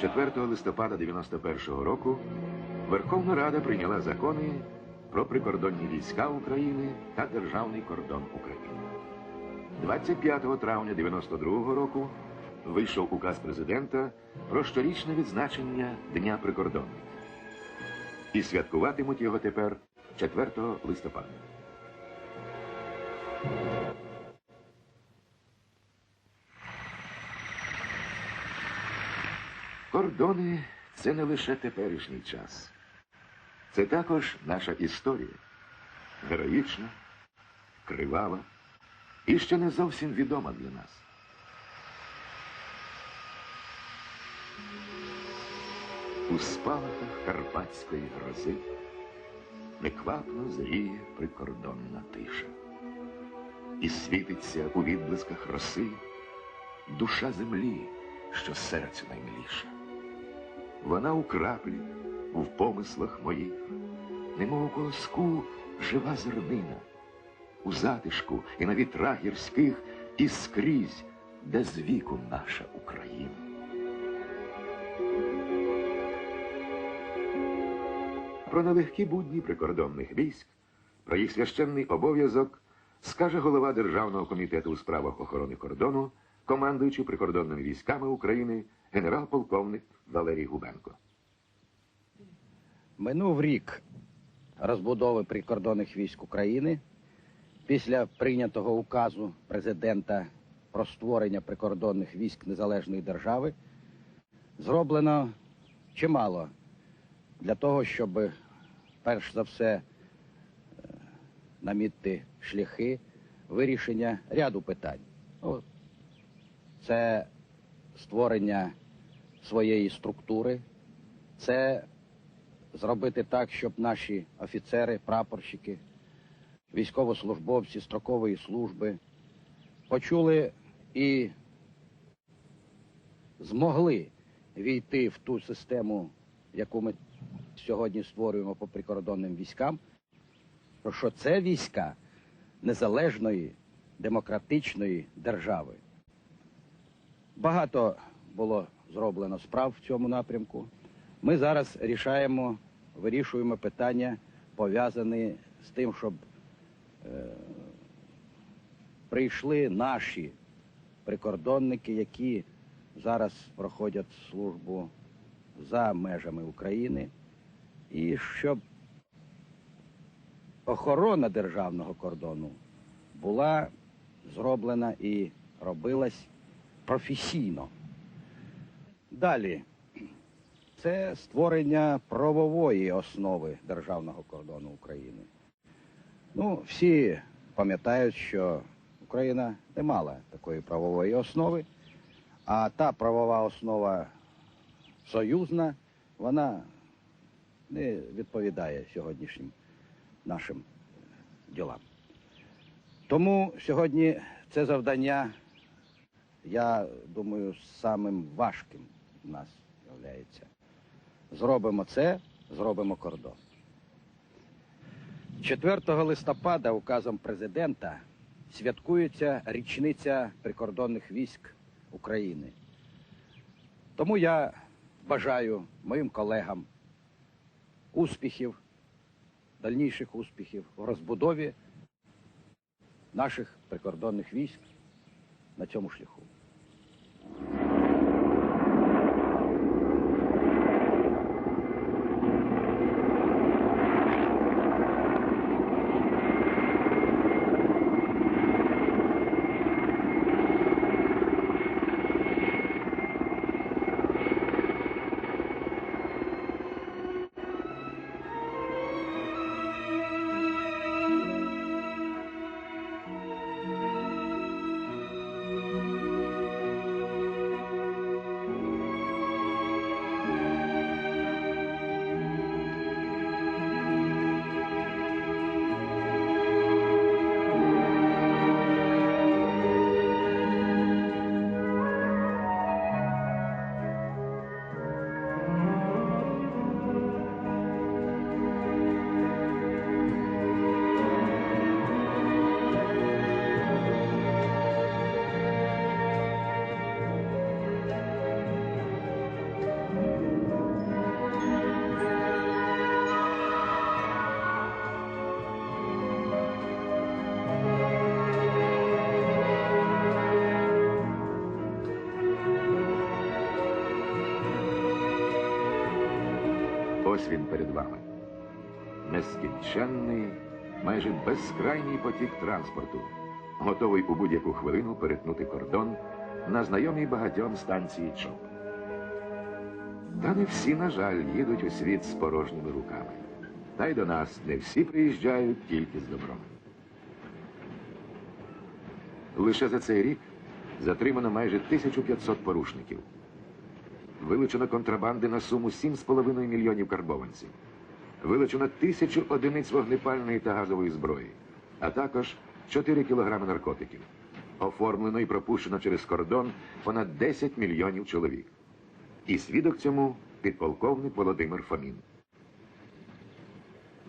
4 листопада 91 року Верховна Рада прийняла закони про прикордонні війська України та Державний кордон України. 25 травня 92 року вийшов указ президента про щорічне відзначення Дня прикордонника. І святкуватимуть його тепер 4 листопада. Кордони це не лише теперішній час. Це також наша історія. Героїчна, кривава і ще не зовсім відома для нас. У спалахах карпатської грози неквапно зріє прикордонна тиша. І світиться у відблисках роси душа землі, що серцю наймиліша. Вона у краплі, в помислах моїх, немов у колоску жива зернина, у затишку і на вітрах гірських, і скрізь, де з віку наша Україна. Про нелегкі будні прикордонних військ, про їх священний обов'язок скаже голова Державного комітету у справах охорони кордону, командуючий прикордонними військами України генерал-полковник Валерій Губенко. Минув рік розбудови прикордонних військ України після прийнятого указу президента про створення прикордонних військ незалежної держави зроблено чимало для того, щоб перш за все е, намітити шляхи вирішення ряду питань. Ну, Це створення своєї структури, це зробити так, щоб наші офіцери, прапорщики, військовослужбовці строкової служби почули і змогли війти в ту систему, яку ми сьогодні створюємо по прикордонним військам, що це війська незалежної демократичної держави. Багато було зроблено справ в цьому напрямку. Ми зараз рішаємо, вирішуємо питання, пов'язані з тим, щоб е, прийшли наші прикордонники, які зараз проходять службу за межами України, і щоб охорона державного кордону була зроблена і робилась професійно. Далі це створення правової основи державного кордону України. Ну, всі пам'ятають, що Україна не мала такої правової основи, а та правова основа союзна, вона не відповідає сьогоднішнім нашим ділам. Тому сьогодні це завдання, я думаю, самим важким в нас являється. Зробимо це, зробимо кордон. 4 листопада указом президента святкується річниця прикордонних військ України. Тому я бажаю моїм колегам успіхів, дальніших успіхів в розбудові наших прикордонних військ на цьому шляху. you ось він перед вами. Нескінченний, майже безкрайній потік транспорту, готовий у будь-яку хвилину перетнути кордон на знайомій багатьом станції ЧОП. Та не всі, на жаль, їдуть у світ з порожніми руками. Та й до нас не всі приїжджають тільки з добром. Лише за цей рік затримано майже 1500 порушників. Вилучено контрабанди на суму 7,5 мільйонів карбованців. Вилучено тисячу одиниць вогнепальної та газової зброї, а також 4 кілограми наркотиків. Оформлено і пропущено через кордон понад 10 мільйонів чоловік. І свідок цьому підполковник Володимир Фомін.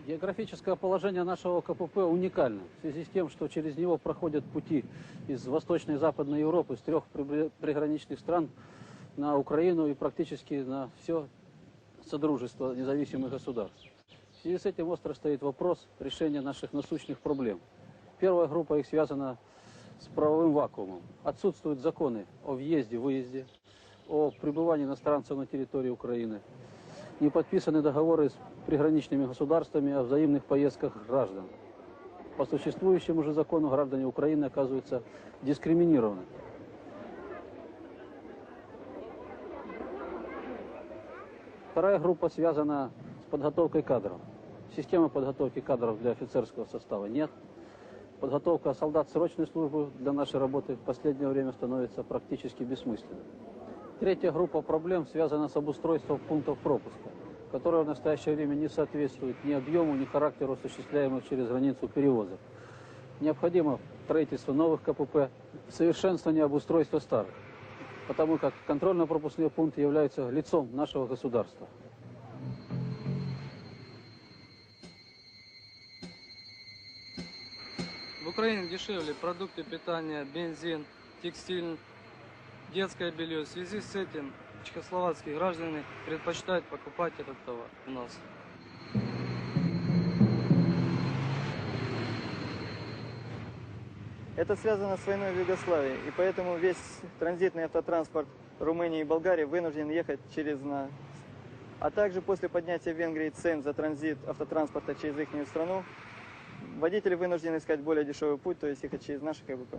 Географическое положение нашего КПП уникально в связи с тем, что через него проходят пути из Восточной и Западной Европы, с трех приграничных стран на Украину и практически на все Содружество независимых государств. В связи с этим остро стоит вопрос решения наших насущных проблем. Первая группа их связана с правовым вакуумом. Отсутствуют законы о въезде, выезде, о пребывании иностранцев на территории Украины, не подписаны договоры с приграничными государствами о взаимных поездках граждан. По существующему же закону граждане Украины оказываются дискриминированы. Вторая группа связана с подготовкой кадров. Системы подготовки кадров для офицерского состава нет. Подготовка солдат срочной службы для нашей работы в последнее время становится практически бессмысленной. Третья группа проблем связана с обустройством пунктов пропуска, которые в настоящее время не соответствуют ни объему, ни характеру осуществляемых через границу перевозок. Необходимо строительство новых КПП, совершенствование обустройства старых, потому как контрольно-пропускные пункты являются лицом нашего государства. В Украине дешевле продукты питания, бензин, текстиль, детское белье. В связи с этим чехословацкие граждане предпочитают покупать этот товар у нас. Это связано с войной в Югославии, и поэтому весь транзитный автотранспорт Румынии и Болгарии вынужден ехать через нас. А также после поднятия в Венгрии цен за транзит автотранспорта через их страну, водители вынуждены искать более дешевый путь, то есть ехать через наши КБП.